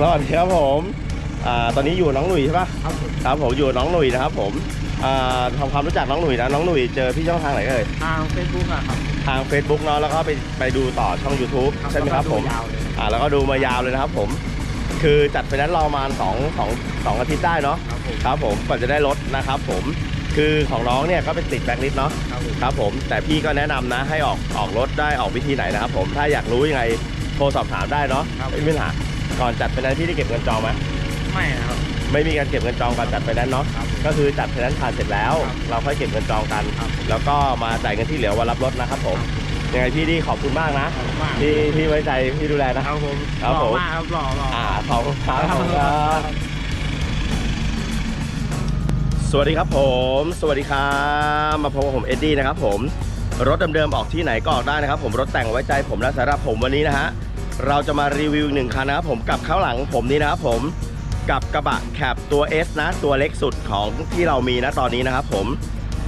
สวัสดีครับผมอ่าตอนนี้อยู่น้องหนุ่ยใช่ปะครับผมครับผมอยู่น้องหนุ่ยนะครับผมอ่าทำความรู้จักน้องหนุ่ยนะน้องหนุ่ยเจอพี่ช่องทางไหนเอ่ยทางเฟซบุ๊กอะครับ ทาง Facebook เนาะแล้วก็ไปไปดูต่อช่อง YouTube ใช่ไหมครับผมยาวเลย อ่าแล้วก็ดูมายาวเลยนะครับผม คือจัดไปนั้นรอประมาณสองสองสองอาทิตย์ได้เนาะครับผมครับผมก่อนจะได้รถนะครับผมคือของน้องเนี่ยก็เป็นติดแบ็คลิสต์เนาะ ครับผมครับผมแต่พี่ก็แนะนำนะให้ออกออกรถได้ออกวิธีไหนนะครับผมถ้าอยากรู้ยังไงโทรสอบถามได้เนาะไม่มีปัญหา ก่อนจัดไปนั้นพี่ได้เก็บเงินจองไหมไม่นะครับ ไม่มีการเก็บเงินจองก่อนจัดไปนั้นเนาะครับก็คือจัดไปนั้นผ่านเสร็จแล้ว ครับเราค่อยเก็บเงินจองกัน ครับ แล้วก็มาจ่ายเงินที่เหลือวันรับรถนะครับผมยังไงพี่ดีขอบคุณมากนะขอบคุณมากที่ที่ไว้ใจพี่ดูแลนะ ครับผมครับหล่ผอม มากครับหล่อหล่อ อ่าขอบคุณครับขอบคุณครับสวัสดีครับผม สวัสดีครับมาพบกับผมเอ็ดดี้นะครับผมรถเดิมๆออกที่ไหนก็ออกได้นะครับผมรถแต่งไว้ใจผมและสำหรับผมวันนี้นะฮะ เราจะมารีวิวหนึ่งคันนะครับผมกับข้างหลังผมนี้นะครับผมกับกระบะแคปตัว S นะ ตัวเล็กสุดของที่เรามีนะตอนนี้นะครับผม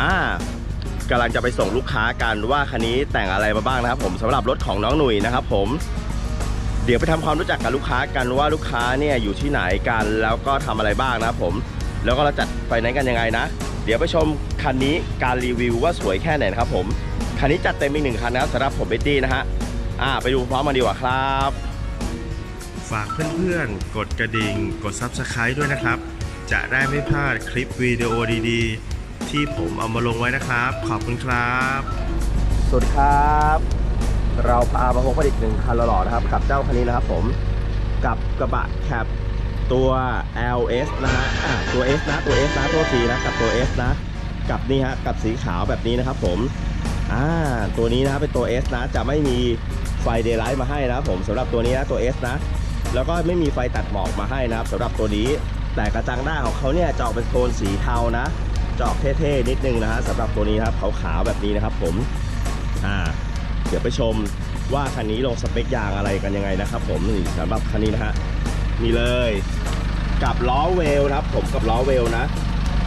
อ่ากำลังจะไปส่งลูกค้ากันว่าคันนี้แต่งอะไรมาบ้างนะครับผมสำหรับรถของน้องหนุ่ยนะครับผมเดี๋ยวไปทำความรู้จักกับลูกค้ากันว่าลูกค้าเนี่ยอยู่ที่ไหนกันแล้วก็ทำอะไรบ้างนะครับผมแล้วก็เราจัดไฟแนนซ์กันยังไงนะ เดี๋ยวไปชมคันนี้การรีวิวว่าสวยแค่ไหนนะครับผมคันนี้จัดเต็มอีกหนึ่งคันนะครับสำหรับผมเบตตี้นะฮะ อ่าไปดูพร้อมกันดีกว่าครับ ฝากเพื่อนๆ กดกระดิ่ง กด Subscribe ด้วยนะครับ จะได้ไม่พลาดคลิปวิดีโอดีๆ ที่ผมเอามาลงไว้นะครับ ขอบคุณครับ สวัสดีครับ เราพามาพบกันอีกหนึ่งคันหล่อๆนะครับ กับเจ้าคันนี้นะครับผมกับกระบะแคปตัว LS นะฮะอะตัว S นะ ตัว S นะตัวสีนะ กับตัว S นะ กับนี่ฮะ กับสีขาวแบบนี้นะครับผม อ่าตัวนี้นะเป็นตัว S นะจะไม่มีไฟเดย์ไลท์มาให้นะครับผมสำหรับตัวนี้นะตัว S นะ แล้วก็ไม่มีไฟตัดหมอกมาให้นะครับสำหรับตัวนี้แต่กระจังหน้าของเขาเนี่ยจะออกเป็นโทนสีเทานะจะอกเท่ๆนิดนึงนะฮะสำหรับตัวนี้ครับขาวๆแบบนี้นะครับผมอ่าเดี๋ยวไปชมว่าคันนี้ลงสเปคยางอะไรกันยังไงนะครับ ผมนี่สำหรับคันนี้นะฮะนี่เลยกับล้อเวลนะครับ ผมกับล้อเวลนะ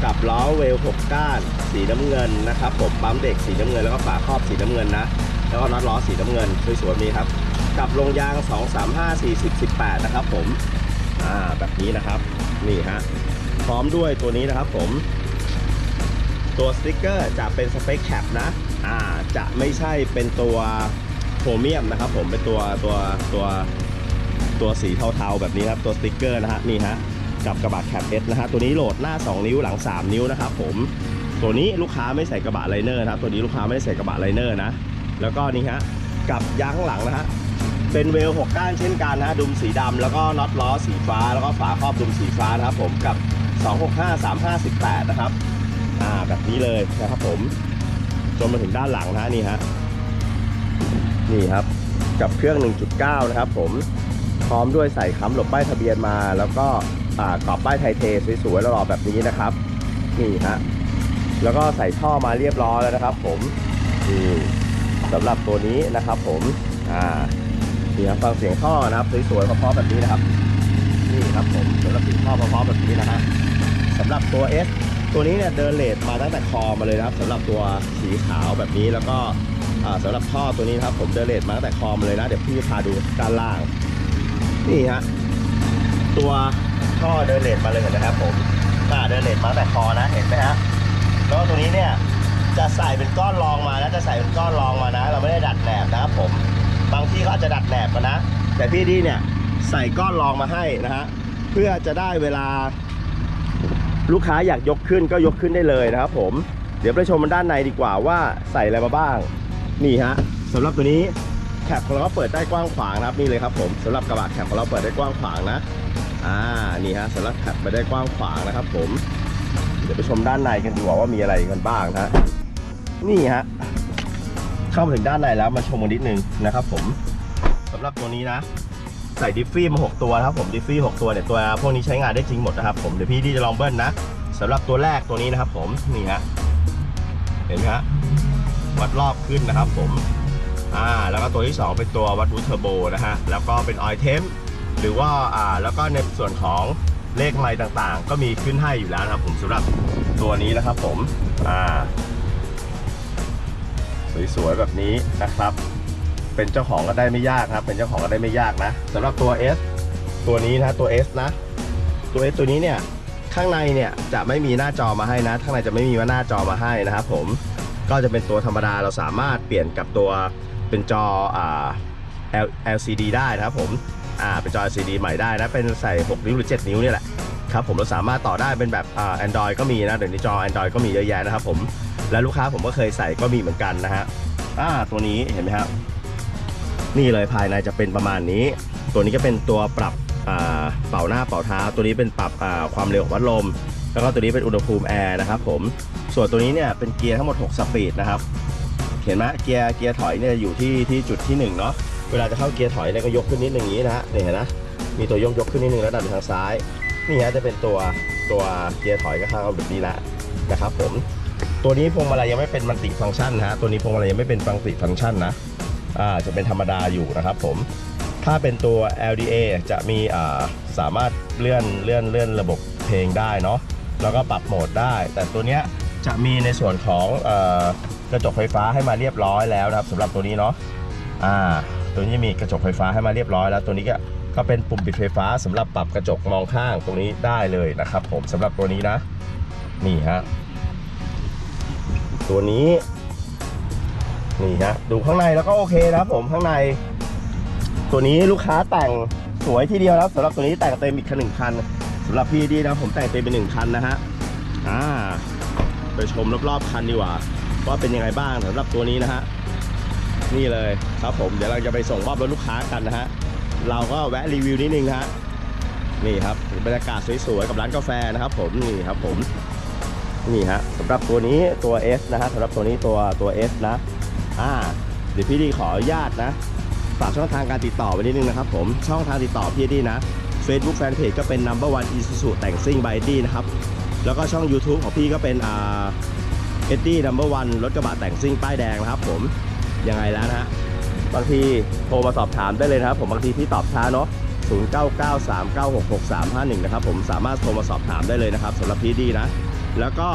กับล้อเวล6ก้าน สีน้ำเงินนะครับผมปั๊มเด็กสีน้ำเงินแล้วก็ฝาครอบสีน้ำเงินนะแล้วก็น็อตล้อสีน้ำเงินสวยๆนี้ครับกับลงยาง 2 3 5 4 0 18 นะครับผมอ่าแบบนี้นะครับนี่ฮะพร้อมด้วยตัวนี้นะครับผมตัวสติ๊กเกอร์จะเป็นสเปคแคปนะอ่าจะไม่ใช่เป็นตัวโครเมียมนะครับผมเป็นตัวตัวตัวตัวสีเทาๆแบบนี้ครับตัวสติ๊กเกอร์นะฮะนี่ฮะ กับกระบะแคปเอสนะฮะตัวนี้โหลดหน้า 2 นิ้วหลัง 3 นิ้วนะครับผมตัวนี้ลูกค้าไม่ใส่กระบะไลเนอร์นะครับตัวนี้ลูกค้าไม่ได้ใส่กระบะไลเนอร์นะแล้วก็นี่ฮะกับยางหลังนะฮะเป็นเวล6ก้านเช่นกันนะฮะดุมสีดำแล้วก็น็อตล้อสีฟ้าแล้วก็ฝาครอบดุมสีฟ้านะครับผมกับ 265 35 18 นะครับอ่าแบบนี้เลยนะครับผมจนมาถึงด้านหลังนะนี่ฮะนี่ครับกับเครื่อง 1.9 นะครับผมพร้อมด้วยใส่ค้ำหลบป้ายทะเบียนมาแล้วก็ กรอบป้ายไทยเทสวยๆแล้วรอแบบนี้นะครับนี่ฮะแล้วก็ใส่ท่อมาเรียบร้อยแล้วนะครับ ผมนี่สำหรับตัวนี้นะครับ ผมอ่านี่ครับฟังเสียงท่อนะครับสวยๆเพราะๆแบบนี้นะครับนี่ครับผมสำหรับเสียงท่อเพราะๆแบบนี้นะฮะสำหรับตัว S ตัวนี้เนี่ยเดินเลทมาตั้งแต่คอมาเลยนะครับสำหรับตัวสีขาวแบบนี้แล้วก็อ่าสำหรับท่อตัวนี้นะครับ ผมเดินเลทมาตั้งแต่คอมาเลยนะเดี๋ยวพี่พาดูด้านล่างนี่ฮะตัว ท่อเดินเลทมาเลยเห็นนะครับผมอ่าเดินเลทมาแต่คอนะเห็นไหมฮะแล้วตัวนี้เนี่ยจะใส่เป็นก้อนรองมานะจะใส่เป็นก้อนรองมานะ เราไม่ได้ดัดแหนบนะครับผมบางที่เขาอาจจะดัดแหนบมานะ แต่พี่ดีเนี่ยใส่ก้อนรองมาให้นะฮะเพื่อจะได้เวลา ลูกค้าอยากยกขึ้นก็ยกขึ้นได้เลยนะครับผมเดี๋ยวไปชมมันด้านในดีกว่าว่าใส่อะไรมาบ้าง นี่ฮะสำหรับตัวนี้แคปของเราเปิดได้กว้างขวางนะครับนี่เลยครับผมสำหรับกระบะแคปของเราเปิดได้กว้างขวางนะ อ่านี่ฮะสำหรับแคปไปได้กว้างขวางนะครับ ผม เดี๋ยวไปชมด้านในกันดีกว่าว่ามีอะไรกันบ้างนะฮะนี่ฮะเข้ามาถึงด้านในแล้วมาชมกันนิดนึงนะครับ ผมสำหรับตัวนี้นะ ใส่ดิฟฟี่มา 6 ตัวนะครับผมดิฟฟี่6ตัวเนี่ยตัวพวกนี้ใช้งานได้จริงหมดนะครับ ผมเดี๋ยวพี่ที่จะลองเบิ้ลนะสำหรับตัวแรกตัวนี้นะครับ ผมนี่ฮะเห็นไหมฮะวัดรอบขึ้นนะครับ ผมอ่าแล้วก็ตัวที่ 2 เป็นตัววัดรูเทอร์โบนะฮะแล้วก็เป็นออยเทม หรือว่าอ่าแล้วก็ในส่วนของเลขไมล์ต่างๆ ก็มีขึ้นให้อยู่แล้วนะครับผมสำหรับตัวนี้นะครับผมอ่าสวยๆแบบนี้นะครับ เป็นเจ้าของก็ได้ไม่ยากนะครับ เป็นเจ้าของก็ได้ไม่ยากนะสำหรับตัว S ตัวนี้นะตัว S นะ ตัว S ตัวนี้เนี่ยข้างในเนี่ยจะไม่มีหน้าจอมาให้นะ ข้างในจะไม่มีว่าหน้าจอมาให้นะครับผมก็จะเป็นตัวธรรมดาเราสามารถเปลี่ยนกับตัวเป็นจออ่า L- LCD ได้นะครับผม อ่าเป็นจอ LCD ใหม่ได้นะ เป็นใส่ 6 นิ้วหรือ 7 นิ้วเนี่ยแหละครับผมเราสามารถต่อได้เป็นแบบอ่า Android ก็มีนะเดี๋ยวนี้จอ Android ก็มีเยอะแยะนะครับผมและลูกค้าผมก็เคยใส่ก็มีเหมือนกันนะฮะอ่าตัวนี้เห็นไหมครับนี่เลยภายในจะเป็นประมาณนี้ ตัวนี้ก็เป็นตัวปรับอ่าเป่าหน้าเป่าเท้า ตัวนี้เป็นปรับอ่าความเร็วของพัดลม แล้วก็ตัวนี้เป็นอุณหภูมิแอร์นะครับผมส่วนตัวนี้เนี่ยเป็นเกียร์ทั้งหมด 6 สปีดนะครับ เห็นไหมเกียร์เกียร์ถอยเนี่ยอยู่ที่ที่จุดที่1เนาะ เวลาจะเข้าเกียร์ถอยเนี่ยก็ยกขึ้นนิดนึงอย่างนี้นะฮะนี่เห็นนะมีตัวยกยกขึ้นนิดนึงแล้วดันไปทางซ้ายนี่ฮะจะเป็นตัวตัวเกียร์ถอยก็เข้าแบบนี้ละนะครับผมตัวนี้พวงมาลัยยังไม่เป็นมัลติฟังก์ชันนะฮะตัวนี้พวงมาลัยยังไม่เป็นมัลติฟังก์ชันนะอ่าจะเป็นธรรมดาอยู่นะครับผมถ้าเป็นตัว LDA จะมีอ่าสามารถเลื่อนเลื่อนเลื่อนระบบเพลงได้เนาะแล้วก็ปรับโหมดได้ แต่ตัวเนี้ยจะมีในส่วนของอกระจกไฟฟ้าให้มาเรียบร้อยแล้วนะครับสำหรับตัวนี้เนาะอ่า ตัวนี้มีกระจกไฟฟ้าให้มาเรียบร้อยแล้ว ตัวนี้ก็ก็เป็นปุ่มปิดไฟฟ้าสำหรับปรับกระจกมองข้างตรงนี้ได้เลยนะครับผมสำหรับตัวนี้นะ นี่ฮะตัวนี้ นี่ฮะดูข้างในแล้วก็โอเคนะผมข้างใน ตัวนี้ลูกค้าแต่งสวยทีเดียวนะครับสำหรับตัวนี้แต่งเต็มอีกคันหนึ่งคันสำหรับพี่ดีนะผมแต่งเต็มเป็นหนึ่งคันนะฮะอ่าไปชมรอบๆคันดีกว่าว่าเป็นยังไงบ้างสำหรับตัวนี้นะฮะ นี่เลยครับผมเดี๋ยวเราจะไปส่งมอบรถลูกค้ากันนะฮะเราก็แวะรีวิวนิดนึงฮะนี่ครับบรรยากาศสวยๆกับร้านกาแฟนะครับผมนี่ครับผมนี่ฮะสำหรับตัวนี้ตัว S นะฮะสำหรับตัวนี้ตัวตัว S นะอ่าเดี๋ยวพี่ดีขออนุญาตนะฝากช่องทางการติดต่อไว้นิดนึงนะครับผมช่องทางติดต่อพี่ดีนะ Facebook Fanpage ก็เป็น Number One Isuzu แต่งซิ่ง by ดีนะครับแล้วก็ช่อง YouTube ของพี่ก็เป็นอ่าเอ็ดดี้นัมเบอร์วันรถกระบะแต่งซิ่งป้ายแดงนะครับผม ยังไงแล้วนะฮะบางทีโทรมาสอบถามได้เลยนะครับ ผมบางทีพี่ตอบช้าเนาะ0993966351 นะครับผมสามารถโทรมาสอบถามได้เลยนะครับสำหรับพี่ดีนะ แล้วก็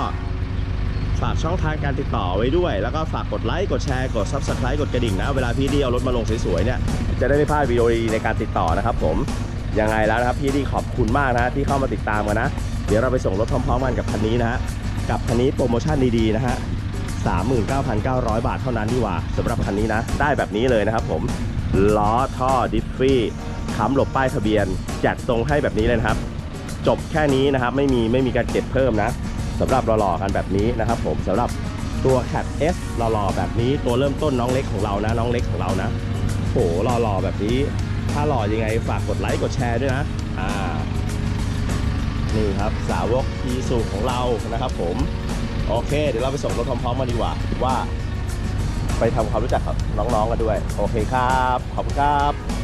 ฝากช่องทางการติดต่อไว้ด้วย แล้วก็ฝากกดไลค์กดแชร์กด Subscribe กดกระดิ่งนะ เวลาพี่ดีเอารถมาลงสวยๆเนี่ยจะได้ไม่พลาดวิดีโอดีในการติดต่อนะครับผมยังไงแล้วนะครับพี่ดีขอบคุณมากนะที่เข้ามาติดตามกันนะ เดี๋ยวเราไปส่งรถพร้อมๆกันกับคันนี้นะฮะกับคันนี้โปรโมชั่นดีๆนะฮะ 39,900 บาทเท่านั้นดีกว่าสำหรับคันนี้นะ ได้แบบนี้เลยนะครับผมล้อท่อดิฟฟี่ค้ำหลบป้ายทะเบียนจัดทรงให้แบบนี้เลยนะครับ จบแค่นี้นะครับไม่มีไม่มีการเก็บเพิ่มนะสำหรับหล่อๆกันแบบนี้นะครับ ผมสำหรับตัว Cat S หล่อๆแบบนี้ตัวเริ่มต้นน้องเล็กของเรานะ น้องเล็กของเรานะโหหล่อๆแบบนี้ ถ้าหล่อยังไงฝากกดไลค์กดแชร์ด้วยนะอ่านี่ครับสาวกอีสูของเรานะครับผม โอเค เดี๋ยวเราไปส่งรถพร้อมๆมาดีกว่า ว่า ไปทำความรู้จักกับน้องๆกันด้วย โอเคครับ ขอบคุณครับ